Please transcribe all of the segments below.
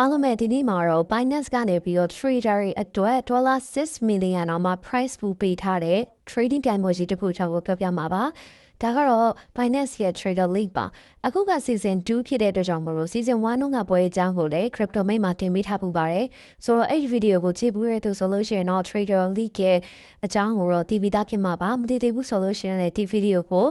အားလုံးပဲဒီနေ့မှာတော့ Binance ကနေပြီးတော့ trader တွေအတွက် $6 million အောင်မှ price pool ပေးထားတဲ့ trading ပြိုင်ပွဲကြီးတစ်ခုချောင်းကိုပြောပြမှာပါဒါကတော့ Binance ရဲ့ Trader League ပါအခုက season 2ဖြစ်တဲ့အတွက်ကြောင့်မလို့ season 1တုန်းကပွဲအကြောင်းကိုလည်း crypto mate မှာတင်ပေးထားပူပါတယ်ဆိုတော့အဲ့ဒီ video ကိုကြည့်ဘူးရတဲ့ဆိုလို့ရှိရင်တော့ Trader League ရဲ့အကြောင်းကိုတော့တည်ပြီးသားဖြစ်မှာပါမတည်သေးဘူးဆိုလို့ရှိရင်လည်းဒီ video ကို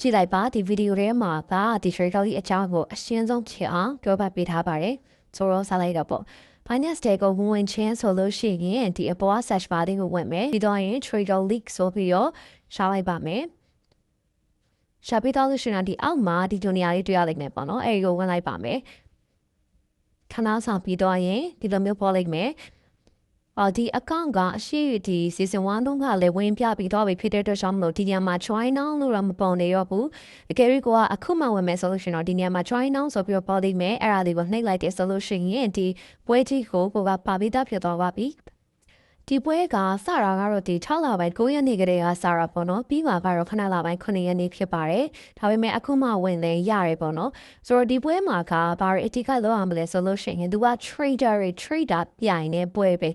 ကြည့်လိုက်ပါဒီ video ထဲမှာကဒီ Trader League အကြောင်းကိုအရှင်းဆုံးဖြစ်အောင်ပြောပြပေးထားပါတယ် ဆိုတော့ဆက်လိုက်တော့ပေါ့ Binance တဲကိုဝင်ဝင်ချင်းဆိုလို့ရှိရင်ဒီအပေါ် search bar တွေကိုဝင်မယ်ပြီးတော့ရင် Trader League ဆိုပြီးတော့ရှားလိုက်ပါမယ်ရှာပေးတော့လို့ရှိရင်ဒီအောက်မှာဒီဒုနေရာလေးတွေ့ရလိမ့်မယ်ပေါ့နော်အဲဒီကိုဝင်လိုက်ပါမယ်ခဏဆောင်ပြီးတော့ရင်ဒီလိုမျိုးပေါ်လိုက်မယ် အော်ဒီ account ကအရှိဒီ season 1တုန်းကလည်းဝင်ပြပြီးတော့ဖြစ်တဲ့အတွက်ကြောင့်မလို့ဒီနေရာမှာ join now လို့တော့မပုံနေရောဘူးအကယ်၍ကိုကအခုမှဝင်မယ်ဆိုလို့ရှိရင်တော့ဒီနေရာမှာ join now ဆိုပြီးတော့ပေါ်လိမ့်မယ်အဲ့ဒါလေးကိုနှိပ်လိုက်တယ်ဆိုလို့ရှိရင်ဒီပွဲကြီးကိုကိုကပါပြီးသားဖြစ်သွားပါပြီ ဒီပွဲကစတာကတော့ဒီ6လပိုင်း9ရက်နေ့ကတည်းကစတာပေါ့နော်ပြီးမှာကတော့ခဏလပိုင်း9ရက်နေ့ဖြစ်ပါတယ်ဒါပေမဲ့အခုမှဝင်လဲရတယ်ပေါ့နော်ဆိုတော့ဒီပွဲမှာကဘာတွေအတိကလောက်အောင်မလဲဆိုလို့ရှိရင်သူက trader တွေ trader ပြိုင်နေပွဲပဲ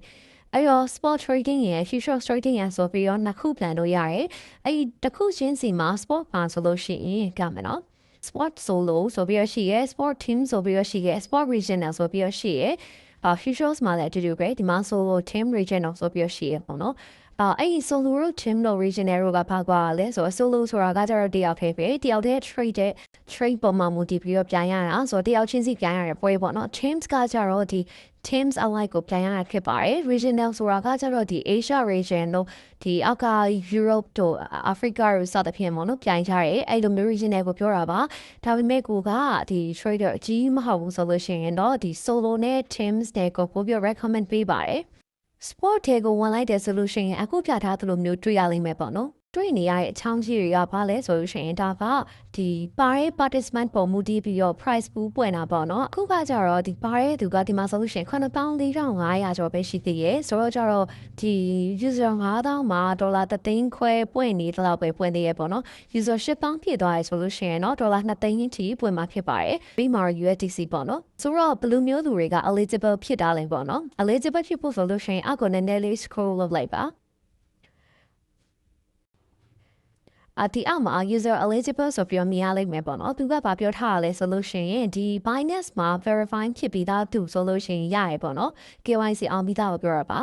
အဲ့တော့ sport trading ရယ် future trading ရယ်ဆိုပြီးတော့နှစ်ခု plan လို့ရတယ်အဲ့ဒီတစ်ခုချင်းစီမှာ sport ပါဆိုလို့ရှိရင်ကမယ်နော် sport solo ဆိုပြီးတော့ရှိရယ် sport team ဆိုပြီးတော့ရှိရယ် sport regional ဆိုပြီးတော့ရှိရယ် အာ futures မှာလည်းအတူတူပဲဒီမှာ solo team regional ဆိုပြီးတော့ရှိရယ်ပေါ့နော် အာအဲ့ဒီ solo တို့ team တို့ regional တို့ကဘာကွာလဲဆိုတော့ solo ဆိုတာကကြတော့တယောက်တည်းပဲတယောက်တည်း trade တဲ့ trade ပုံမှန်မူတည်ပြီးတော့ပြန်ရတာဆိုတော့တယောက်ချင်းစီပြန်ရတဲ့ပွဲပေါ့နော် teams ကကြတော့ဒီ teams alike ကိုပြန်ရတာဖြစ်ပါတယ် regional ဆိုတာကကြတော့ဒီ Asia region တို့ဒီအောက်က Europe တို့ Africa တို့စသဖြင့်ပေါ့နော်ပြန်ကြရဲအဲ့လိုမျိုး regional ကိုပြောတာပါဒါပေမဲ့ကိုကဒီ trader အကြီးမဟုတ်ဘူးဆိုလို့ရှိရင်တော့ဒီ solo နဲ့ teams တွေကိုပို့ပြီး recommend ပေးပါတယ် sport တွေကိုဝင်လိုက်တဲ့ဆိုလို့ရှိရင်အခုပြထားသလိုမျိုးတွေ့ရလိမ့်မယ်ပေါ့နော် တွေ့နေရတဲ့အချောင်းကြီးတွေကဘာလဲဆိုလို့ရှိရင်ဒါကဒီပါရဲ participant ပုံမူတည်ပြီးတော့ price pool ပွင့်တာပေါ့နော်အခုကကြတော့ဒီပါရဲသူကဒီမှာဆိုလို့ရှိရင်94,500ကျော်ပဲရှိသေးရဲ့ဆိုတော့ကြတော့ဒီ user 9000မှာဒေါ်လာ3သိန်းခွဲပွင့်နေတော့ပဲပွင့်သေးရဲ့ပေါ့နော် user 1000ပြည့်သွားရဆိုလို့ရှိရင်တော့ဒေါ်လာ2သိန်းထိပွင့်မှာဖြစ်ပါတယ်ပြီးမှာ USDC ပေါ့နော်ဆိုတော့ဘယ်လိုမျိုးသူတွေက eligible ဖြစ်တာလဲပေါ့နော် eligible ဖြစ်ဖို့ဆိုလို့ရှိရင်အောက်ကိုနည်းနည်းလေး scroll လုပ်လိုက်ပါ အဒီအောက်မှာ user eligible ဆိုပြီးမြင်ရလိမ့်မယ်ပေါ့နော်သူကဘာပြောထားရလဲဆိုလို့ရှိရင်ဒီ Binance မှာ verify ဖြစ်ပြီးသားသူဆိုလို့ရှိရင်ရရပေါ့နော် KYC အောင်ပြီးသားကိုပြောရပါ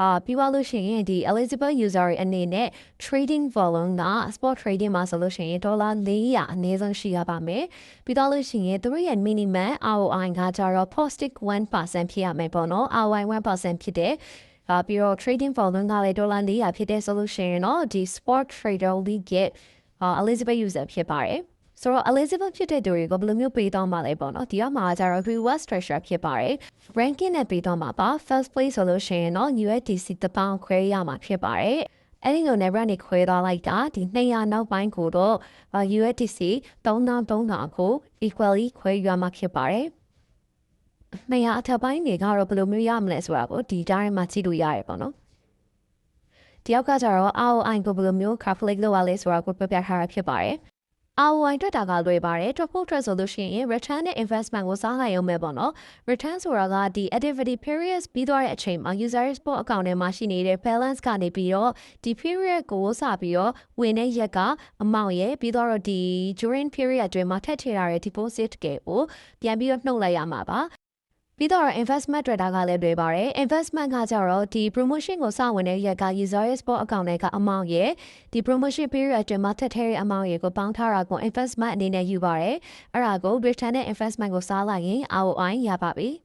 အာပြီးသွားလို့ရှိရင်ဒီ eligible user တွေအနေနဲ့ trading volume က spot trading မှာဆိုလို့ရှိရင်ဒေါ်လာ400အနည်းဆုံးရှိရပါမယ်ပြီးတော့လို့ရှိရင်သူတို့ရဲ့ minimum ROI ကကြတော့ positive 1%ဖြစ်ရမယ်ပေါ့နော် ROI 1%ဖြစ်တဲ့ အာပြီးတော့ trading volume ကလည်းဒေါ်လာ400ဖြစ်တဲ့ဆိုလို့ရှိရင်တော့ဒီ spot trader league ရဲ့ Elizabeth user ဖြစ်ပါတယ်ဆိုတော့ Elizabeth ဖြစ်တဲ့သူတွေကိုဘယ်လိုမျိုးပေးတော့မှာလဲပေါ့နော်ဒီကမှာကျတော့ Rewards Treasure ဖြစ်ပါတယ် ranking နဲ့ပေးတော့မှာပါ first place ဆိုလို့ရှိရင်တော့ USDC တပေါင်းခွဲရမှာဖြစ်ပါတယ်အဲ့ဒီလို never နေခွဲသွားလိုက်တာဒီ200နောက်ပိုင်းကိုတော့ USDC 3000 3000ကို equally ခွဲရမှာဖြစ်ပါတယ် နေရာအထက်ပိုင်းတွေကတော့ဘယ်လိုမျိုးရမလဲဆိုတာကိုဒီတိုင်းမှာကြည့်လို့ရတယ်ပေါ့နော်တယောက်ကကြတော့ ROI ကိုဘယ်လိုမျိုး calculate လုပ်ရလဲဆိုတာကိုပြပြထားတာဖြစ်ပါတယ် ROI တွက်တာကလွယ်ပါတယ်။ Top Trust ဆိုလို့ရှိရင် return နဲ့ investment ကိုစားနိုင်အောင်ပဲပေါ့နော်။ return ဆိုတာကဒီ activity periods ပြီးသွားတဲ့အချိန်မှာ user spot account ထဲမှာရှိနေတဲ့ balance ကနေပြီးတော့ဒီ period ကိုစပြီးတော့ဝင်တဲ့ရက်ကအမောင့်ရဲ့ပြီးတော့ဒီ during period အတွင်းမှာထည့်ထည့်ရတဲ့ deposit ကိုပြန်ပြီးတော့နှုတ်လိုက်ရမှာပါ ပြီးတော့ investment တွေ့တာကလည်းတွေ့ပါတယ် investment ကကြတော့ဒီ promotion ကိုစဝင်တဲ့ရက်က user spot account နဲ့ကအမောင့်ရဲ့ဒီ promotion period အတွင်းမှာထည့်ထည့်တဲ့အမောင့်ရဲ့ကိုပေါင်းထားတာကို investment အနေနဲ့ယူပါတယ်အဲ့ဒါကို return နဲ့ investment ကိုစားလိုက်ရင် ROI ရပါပြီ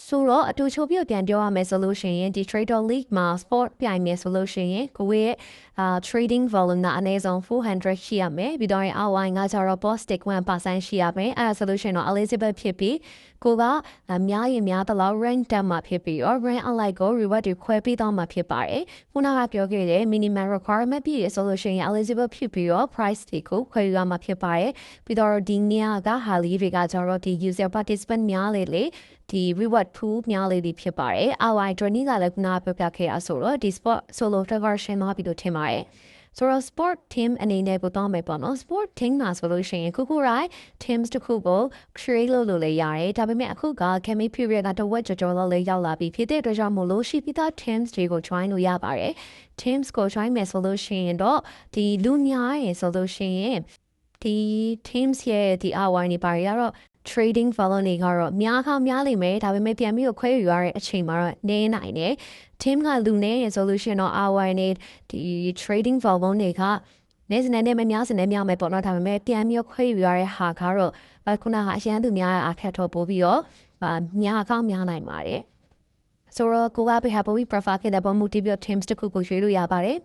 ဆိုတော့အတူချိုပြပြန်ပြောရမယ်ဆိုလို့ရှိရင်ဒီ Trader League မှာ sport ပြိုင်မယ်ဆိုလို့ရှိရင်ကိုယ့်ရဲ့အာ trading volume ကအနည်းဆုံး400ရှိရမယ်ပြီးတော့ ROI ကကြတော့ positive 1%ရှိရမယ်အဲဒါဆိုလို့ရှိရင်တော့ eligible ဖြစ်ပြီးကိုကအများရင်များသလောက် rank တက်မှာဖြစ်ပြီးတော့ rank alike ကို reward တွေခွဲပေးတော့မှာဖြစ်ပါတယ်ခုနကပြောခဲ့တဲ့ minimum requirement ပြည့်ရဆိုလို့ရှိရင် eligible ဖြစ်ပြီးတော့ price တွေကိုခွဲရမှာဖြစ်ပါတယ်ပြီးတော့ဒီနေရာကဟာလီတွေကကြတော့ဒီ user participant များလေလေဒီ reward pool များလေးတွေဖြစ်ပါတယ်။ ROI journey ကလည်းခုနပြောပြခဲ့ရဆိုတော့ဒီ spot solo conversion မှာပြီးတော့ထင်ပါတယ်ဆိုတော့ sport team အနေနဲ့ကိုတော့မယ်ပေါ့နော် sport team မှာဆိုလို့ရှိရင်ခုခုတိုင်း teams တစ်ခုကို create လုပ်လို့လည်းရတယ်ဒါပေမဲ့အခုက Kemi period ကတဝက်ကြော်ကြော်လောက်လေးရောက်လာပြီဖြစ်တဲ့အတွက်ကြောင့်မို့လို့ရှိပြီးသား teams တွေကို join လို့ရပါတယ် teams ကို join မယ်ဆိုလို့ရှိရင်တော့ဒီလူများရင်ဆိုလို့ရှိရင်ဒီ teams ရဲ့ဒီ hour နေပါရတော့ trading follow နေကတော့များခါများလိမ့်မယ်ဒါပေမဲ့ပြန်ပြီးတော့ခွဲယူရတဲ့အချိန်မှာတော့နည်းနိုင်တယ် team ကလူနေရဆိုလို့ရှိရင်တော့ hour နေဒီ trading follow တွေကနေစနေနဲ့မများစနေများမယ်ပေါ့နော်ဒါပေမဲ့ပြန်ပြီးခွဲယူရတဲ့ဟာကတော့ခုနကအရန်သူများအခက်တော့ပို့ပြီးတော့များကောင်းများနိုင်ပါတယ်ဆိုတော့ကိုကပြဟာပို့ပြီး profile ခဲ့တဲ့ပုံမူတည်ပြီး teams တခုကိုရွေးလို့ရပါတယ်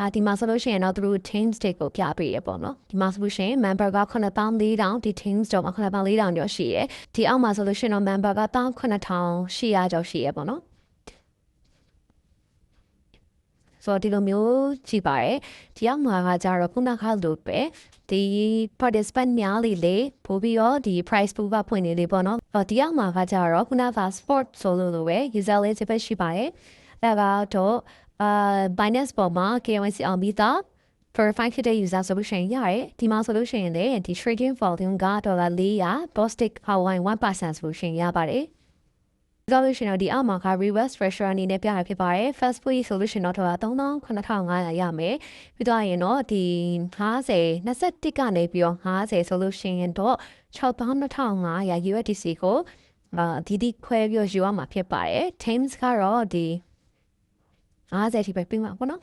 အာဒီမှာဆိုလို့ရှိရင်တော့သူတို့ teams တွေကိုပြပေးရပေါ့နော်ဒီမှာဆိုလို့ရှိရင် member က9400ဒီ teams တော့9400ကျော်ရှိရယ်ဒီအောက်မှာဆိုလို့ရှိရင်တော့ member က19800ကျော်ရှိရယ်ပေါ့နော်ဆိုတော့ဒီလိုမျိုးကြည့်ပါရယ်ဒီအောက်မှာကကြတော့ခုနကလိုပဲဒီ participant များလေးလေပို့ပြီးတော့ဒီ price pool ကဖွင့်နေလေပေါ့နော်အော်ဒီအောက်မှာကကြတော့ခုနက sport ဆိုလို့လိုပဲ user လေးတစ်ဖက်ရှိပါတယ်အဲကတော့ အာ Binance ပေါ်မှာ KYC အောင်ပြီးသား verify ဖြစ်တဲ့ user ဆိုလို့ရှိရင်ရတယ်ဒီမှာဆိုလို့ရှိရင်လေဒီ trading volume ကဒေါ်လာ400 Bostic Hawaii 1%ဆိုလို့ရှိရင်ရပါတယ် solution တော့ဒီအောက်မှာက reverse pressure အနေနဲ့ပြရဖြစ်ပါတယ် fast food solution တော့ဒေါ်လာ3500ရမယ်ပြီးတော့ရင်တော့ဒီ50 21ကနေပြီးတော့50 solution တော့62,500 USDC ကိုအာဒီဒီခွဲပြီးတော့ယူရမှာဖြစ်ပါတယ် Thames ကတော့ဒီ 50ထိပဲပြီးမှာပေါ့နော်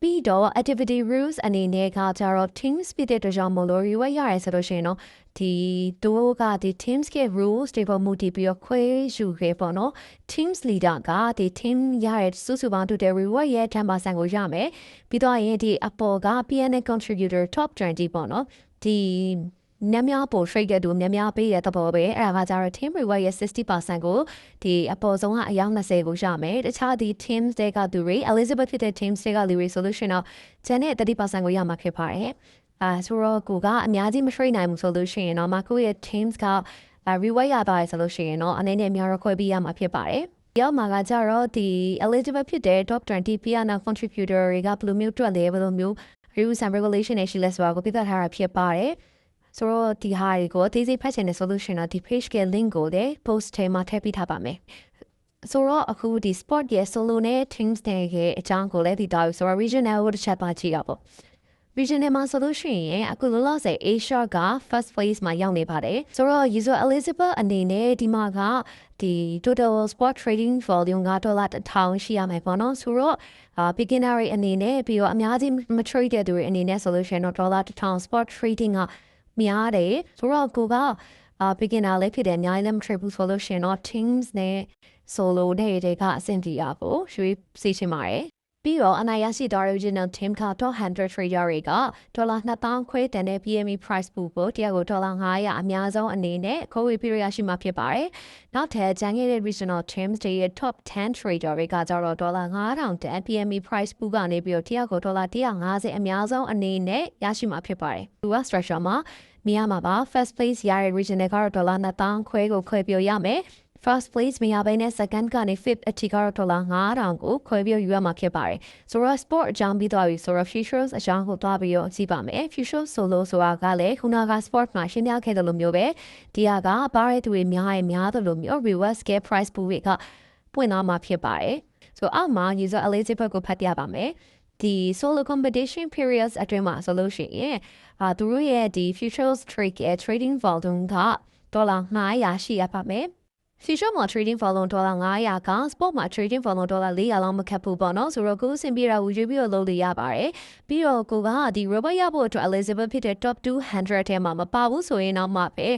ပြီးတော့ activity rules အနေနဲ့ကကြတော့ teams ပြတဲ့အတွက်ကြောင့်မလို့ reward ရတယ်ဆိုလို့ရှိရင်တော့ဒီတို့ကဒီ teams ရဲ့ rules တွေပေါ်မူတည်ပြီးတော့ခွဲယူခဲ့ပေါ့နော် teams leader ကဒီ team ရတဲ့စုစုပေါင်းတူတဲ့ reward ရဲ့10%ကိုရမယ်ပြီးတော့ရင်ဒီ Apple က PNA contributor top 20ပေါ့နော်ဒီ များများပို့ trade တဲ့သူများများပေးတဲ့သဘောပဲအဲ့ဒါကကြတော့ team reward ရဲ့60%ကိုဒီအပေါ်ဆုံးကအယောက်20ကိုရမယ်တခြားဒီ teams တွေကသူတွေ Elizabeth ဖြစ်တဲ့ teams တွေကလူတွေ solution တော့ကျန်တဲ့30%ကိုရမှာဖြစ်ပါတယ်အာဆိုတော့ကိုကအများကြီးမ trade နိုင်ဘူးဆိုလို့ရှိရင်တော့မကိုရဲ့ teams က reward ရပါတယ်ဆိုလို့ရှိရင်တော့အနေနဲ့အများတော့ခွဲပြီးရမှာဖြစ်ပါတယ်ရောက်မှာကကြတော့ဒီ eligible ဖြစ်တဲ့ top 20 piano contributor တွေကဘယ်လိုမျိုးတွက်လဲဘယ်လိုမျိုး rules and regulation တွေရှိလဲဆိုတာကိုပြသထားတာဖြစ်ပါတယ် ဆိုတော့ဒီဟာတွေကိုအသေးစိတ်ဖတ်ချင်တဲ့ solution တော့ဒီ page က link ကိုလည်း post ထဲမှာထည့်ပေးထားပါမယ်ဆိုတော့အခုဒီ sport ရဲ့ solo နဲ့ teams တွေရဲ့အကြောင်းကိုလည်းဒီတော့ဆိုတော့ regional ကိုတစ်ချက်ပါကြည့်ရပါ regional မှာဆိုလို့ရှိရင်အခုလောလောဆယ် Asia က first place မှာရောက်နေပါတယ်ဆိုတော့ user Elizabeth အနေနဲ့ဒီမှာကဒီ total sport trading volume ကဒေါ်လာ1000ရှိရမယ်ပေါ့နော်ဆိုတော့အာ beginner တွေအနေနဲ့ပြီးတော့အများကြီးမ trade တဲ့သူတွေအနေနဲ့ဆိုလို့ရှိရင်တော့ဒေါ်လာ1000 sport trading က များတယ်ဆိုတော့ကိုကအာ beginner လေးဖြစ်တယ်အများကြီးလည်းမ trade ဘူးဆိုလို့ရှိရင်တော့ teams နဲ့ solo တွေတွေကအဆင်ပြေရဖို့ရွှေစီချင်ပါတယ် ပြီးတော့အနာရရှိသော original team ကတော့100 trader တွေကဒေါ်လာ2000ခွဲတန်တဲ့ PME price pool ကိုတရားကိုဒေါ်လာ900အများဆုံးအနေနဲ့ခိုးဝေပြီးရရှိမှာဖြစ်ပါတယ်။နောက်ထပ်ကျန်ခဲ့တဲ့ regional teams တွေရဲ့ top 10 trader တွေကကြတော့ဒေါ်လာ9000တန် PME price pool ကနေပြီးတော့တရားကိုဒေါ်လာ150အများဆုံးအနေနဲ့ရရှိမှာဖြစ်ပါတယ်။သူက structure မှာမြင်ရမှာပါ first place ရတဲ့ regional ကတော့ဒေါ်လာ2000ခွဲကိုခွဲပြောရမယ်။ first place မရဘဲနဲ့ second ကနေ fifth အထိကတော့ဒေါ်လာ9000ကိုခွဲပြီးယူရမှာဖြစ်ပါတယ်ဆိုတော့ sport အကြောင်းပြီးသွားပြီဆိုတော့ futures အကြောင်းကိုသွားပြီးတော့ကြည့်ပါမယ် futures solo ဆိုတာကလည်းခုနက sport မှာရှင်းပြခဲ့တယ်လို့မျိုးပဲဒီဟာကဘားရဲသူတွေများရင်များတယ်လို့မျိုး reward scale price pool ကပွင့်သွားမှာဖြစ်ပါတယ်ဆိုအောက်မှာ user eligible ကိုဖတ်ပြပါမယ်ဒီ solo competition periods အတွင်းမှာဆိုလို့ရှိရင်အာသူတို့ရဲ့ဒီ futures trade ရဲ့ trading volume ကဒေါ်လာ900ရှိရပါမယ် future မှာ trading volume ဒေါ်လာ900က spot မှာ trading volume ဒေါ်လာ400လောက်မခတ်ဘူးပေါ့နော်ဆိုတော့ကိုယ်အဆင်ပြေတာဝူရွေးပြီးတော့လုပ်လို့ရပါတယ်ပြီးတော့ကိုကဒီ robot ရဖို့အတွက် Elizabeth ဖြစ်တဲ့ top 200ထဲမှာမပါဘူးဆိုရင်တော့မှပဲ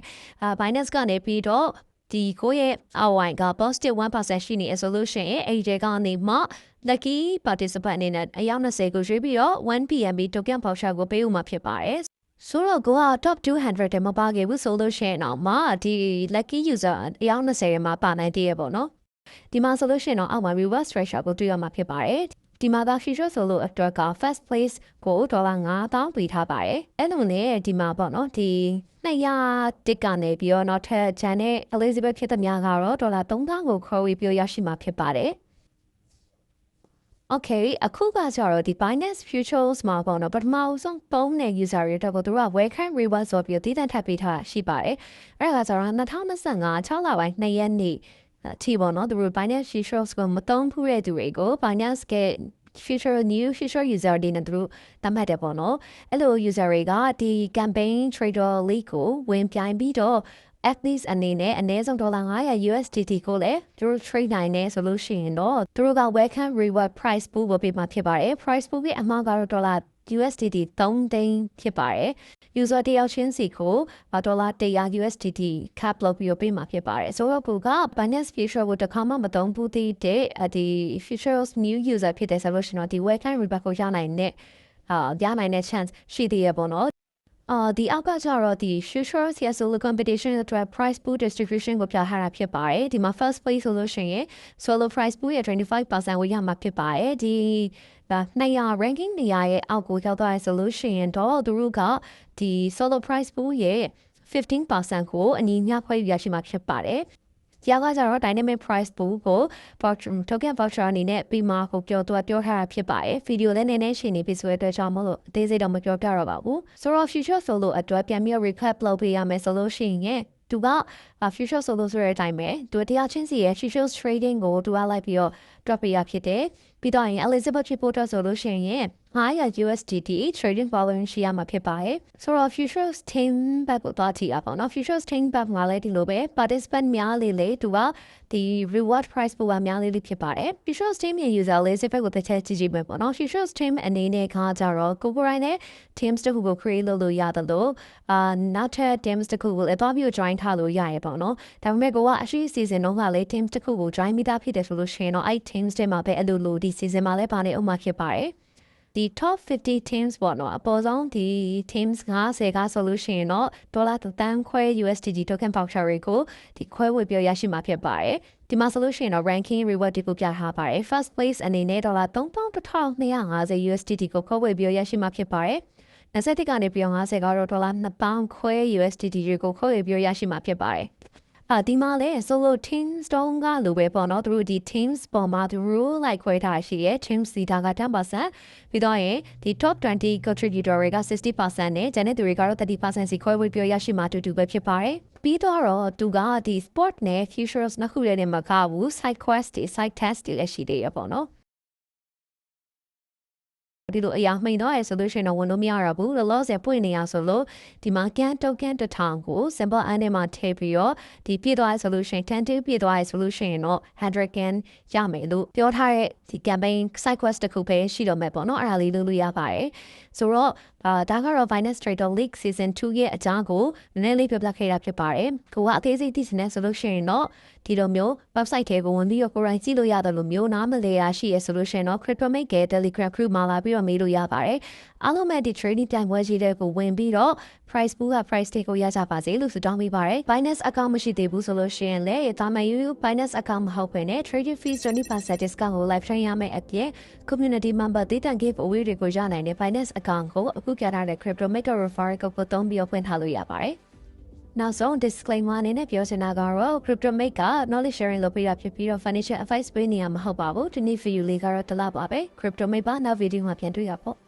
အာ Binance ကနေပြီးတော့ဒီကိုရဲ့ ROI က positive 1%ရှိနေ solution ရဲ့အဲ့ဒီကနေမှ lucky participant အနေနဲ့အယောက်20ကိုရွေးပြီးတော့ 1PMB token voucher ကိုပေးဦးမှာဖြစ်ပါတယ် ဆိုတော့ကိုက top 200ထဲမှာပါခဲ့ဘူးဆိုလို့ရှိရင်တော့မဒီ lucky user အယောက်20ထဲမှာပါနိုင်သေးရပေါ့နော်ဒီမှာဆိုလို့ရှိရင်တော့အောက်မှာ reverse structure ကိုတွေ့ရမှာဖြစ်ပါတယ်ဒီမှာသာ future solo actor က first place ကိုဒေါ်လာ9000ပေးထားပါတယ်အဲ့လိုနဲ့ဒီမှာပေါ့နော်ဒီ200တစ်ကနေပြီးတော့နောက်ထပ် channel Elizabeth ဖြစ်တဲ့များကတော့ဒေါ်လာ3000ကိုခေါ်ပြီးပြောရရှိမှာဖြစ်ပါတယ် Okay အခုကကျတော့ဒီ Binance Futures မှာပေါ့နော်ပထမဆုံးပုံးတဲ့ user တွေအတွက်ကိုသူတို့က welcome reward ဆိုပြီးတည်တံ့ထပ်ပေးထားရှိပါတယ်အဲ့ဒါကကျတော့2025 6လပိုင်း2ရက်နေ့အထိပေါ့နော်သူတို့ Binance Futures ကိုမသုံးဘူးတဲ့သူတွေကို Binance က future new future user တွေနဲ့သူတို့သတ်မှတ်တယ်ပေါ့နော်အဲ့လို user တွေကဒီ campaign trader league ကိုဝင်ပြိုင်ပြီးတော့ at least အနေနဲ့အနည်းဆုံးဒေါ်လာ900 USDT ကိုလည်းသူတို့ trade နိုင်နေဆိုလို့ရှိရင်တော့သူတို့က welcome reward price pool ကိုပေးမှာဖြစ်ပါတယ် price pool ရဲ့အမောင့်ကတော့ဒေါ်လာ USDT 3သိန်းဖြစ်ပါတယ် user တယောက်ချင်းစီကိုဒေါ်လာ100 USDT cap လုပ်ပြီးပေးမှာဖြစ်ပါတယ်ဆိုတော့ဘူးက Binance Future ကိုတစ်ခါမှမသုံးဘူးသေးတဲ့ဒီ Futures new user ဖြစ်တဲ့ဆိုလို့ရှိရင်တော့ဒီ welcome reward ကိုရနိုင်တဲ့အာရနိုင်တဲ့ chance ရှိသေးရပေါ့နော် အာဒီအောက်ကကျတော့ဒီ future CSO competition အတွက် price pool distribution ကိုပြထားတာဖြစ်ပါတယ်ဒီမှာ first place ဆိုလို့ရှိရင် solo price pool ရဲ့25%ကိုရမှာဖြစ်ပါတယ်ဒီဒါ200 ranking နေရာရဲ့အောက်ကိုရောက်သွားရဆိုလို့ရှိရင်တော့သူတို့ကဒီ solo price pool ရဲ့15%ကိုအညီမျှခွဲယူရရှိမှာဖြစ်ပါတယ် ဒီကကြတော့ dynamic price pool ကို voucher token voucher အနေနဲ့ပြီးမှကိုပြောသူကပြောထားတာဖြစ်ပါတယ်ဗီဒီယိုလည်းနည်းနည်းရှင်းနေပြီဆိုတဲ့အတွက်ကြောင့်မလို့အသေးစိတ်တော့မပြောပြတော့ပါဘူးဆိုတော့ future solo အတွက်ပြန်ပြီး recap လုပ်ပေးရမယ်ဆိုလို့ရှိရင်သူက future solo ဆိုတဲ့အတိုင်းပဲသူတရားချင်းစီရဲ့ futures trading ကိုသူကလိုက်ပြီးတော့ drop ပေးရဖြစ်တယ်ပြီးတော့ရင် Elizabeth ဖြစ်ဖို့အတွက်ဆိုလို့ရှိရင် 900 USDT trading volume ရှိရမှာဖြစ်ပါတယ်ဆိုတော့ futures team ဘက်ကိုသွားကြည့်ရပါတော့ futures team ဘက်မှာလည်းဒီလိုပဲ participant များလေးလေသူကဒီ reward price ပိုအများလေးလေးဖြစ်ပါတယ် futures team ရဲ့ user လေးစစ်ဘက်ကိုတစ်ချက်ကြည့်ကြည့်မယ်ပေါ့နော် futures team အနေနဲ့ခါကြတော့ကိုကိုရိုင်းနဲ့ teams တခုကို create လုပ်လို့ရတယ်လို့အာနောက်ထပ် teams တခုကိုလည်းသွားပြီး join ထားလို့ရရပေါ့နော်ဒါပေမဲ့ကိုကအရှိ season တော့ကလည်း teams တခုကို join မိသားဖြစ်တယ်ဆိုလို့ရှိရင်တော့အဲ့ teams တွေမှာပဲအဲ့လိုလိုဒီ season မှာလည်းပါနေဥမာဖြစ်ပါတယ် ဒီ top 50 teams ပေါ့နော်အပေါ်ဆုံးဒီ teams 50ကဆိုလို့ရှိရင်တော့ဒေါ်လာတန်းခွဲ USDT token voucher တွေကိုဒီခွဲဝေပြောရရှိမှာဖြစ်ပါတယ်ဒီမှာဆိုလို့ရှိရင်တော့ ranking reward တွေကိုပြထားပါတယ် first place အနေနဲ့ဒေါ်လာ3250 USDT ကိုခွဲဝေပြောရရှိမှာဖြစ်ပါတယ်20ကနေပြီး50ကတော့ဒေါ်လာ2000ခွဲ USDT တွေကိုခွဲဝေပြောရရှိမှာဖြစ်ပါတယ် အာဒီမှာလဲ solo teams တုံးကလိုပဲပေါ့နော်သူတို့ဒီ teams ပေါ်မှာသူ rule like ခွဲထားရှိရဲ့ teams စီတာက10%ပြီးတော့ရင်ဒီ top 20 contributor တွေက60%နဲ့ကျန်တဲ့သူတွေကတော့30%စီခွဲဝေပြောရရှိမှာတူတူပဲဖြစ်ပါတယ်ပြီးတော့သူကဒီ sport နဲ့ futures နှစ်ခုလည်းမကဘူး side quest တွေ side test တွေလည်းရှိသေးရပေါ့နော် ဒီလိုအရာမှိန်တော့ရဆိုလို့ရှိရင်တော့ဝင်လို့မရတော့ဘူးလောလောဆယ်ပွင့်နေရဆိုလို့ဒီမှာ can token တစ်ထောင်ကို simple and မှာထည့်ပြီးတော့ဒီပြည့်သွားရဆိုလို့ရှိရင်10 2ပြည့်သွားရဆိုလို့ရှိရင်တော့100 can ရမယ်လို့ပြောထားတဲ့ဒီ campaign side quest တစ်ခုပဲရှိတော့မယ်ပေါ့နော်အဲ့ဒါလေးလုပ်လို့ရပါတယ်ဆိုတော့အာဒါကတော့ Finance Trader League Season 2ရဲ့အကြောင်းကိုနည်းနည်းလေးပြောပြခဲ့တာဖြစ်ပါတယ်ကိုကအသေးစိတ်သိချင်တဲ့ဆိုလို့ရှိရင်တော့ဒီလိုမျိုး website ထဲကိုဝင်ပြီးတော့ကိုယ်တိုင်ကြည့်လို့ရတယ်လို့မျိုးနားမလဲရရှိရဆိုလို့ရှိရင်တော့ CryptoMate ရဲ့ Telegram group မှာလာပြီးတော့မေးလို့ရပါတယ်အားလုံးမဲ့ဒီ trading time ဝယ်ကြီးတဲ့ကိုဝင်ပြီးတော့ price pool က price တွေကိုရကြပါစေလို့ဆုတောင်းပေးပါရယ် Binance account မရှိသေးဘူးဆိုလို့ရှိရင်လည်းဒါမှ you Binance account မဟုတ်ဘဲနဲ့ trading fees 20% discount ကို live train ရမယ့်အပြင် community member ဒေတာ give away တွေကိုရနိုင်တဲ့ Binance account ကိုအခုပြထားတဲ့ crypto maker referral code ကိုသုံးပြီးဖွင့်ထားလို့ရပါတယ် နောက်ဆုံး disclaimer အနေနဲ့ပြောချင်တာကတော့ crypto make က knowledge sharing လုပ်ပေးတာဖြစ်ပြီးတော့ financial advice ပေးနေရမှာမဟုတ်ပါဘူးဒီနေ့ video လေးကတော့တလားပါပဲ crypto make ပါနောက် video မှာပြန်တွေ့ရပါ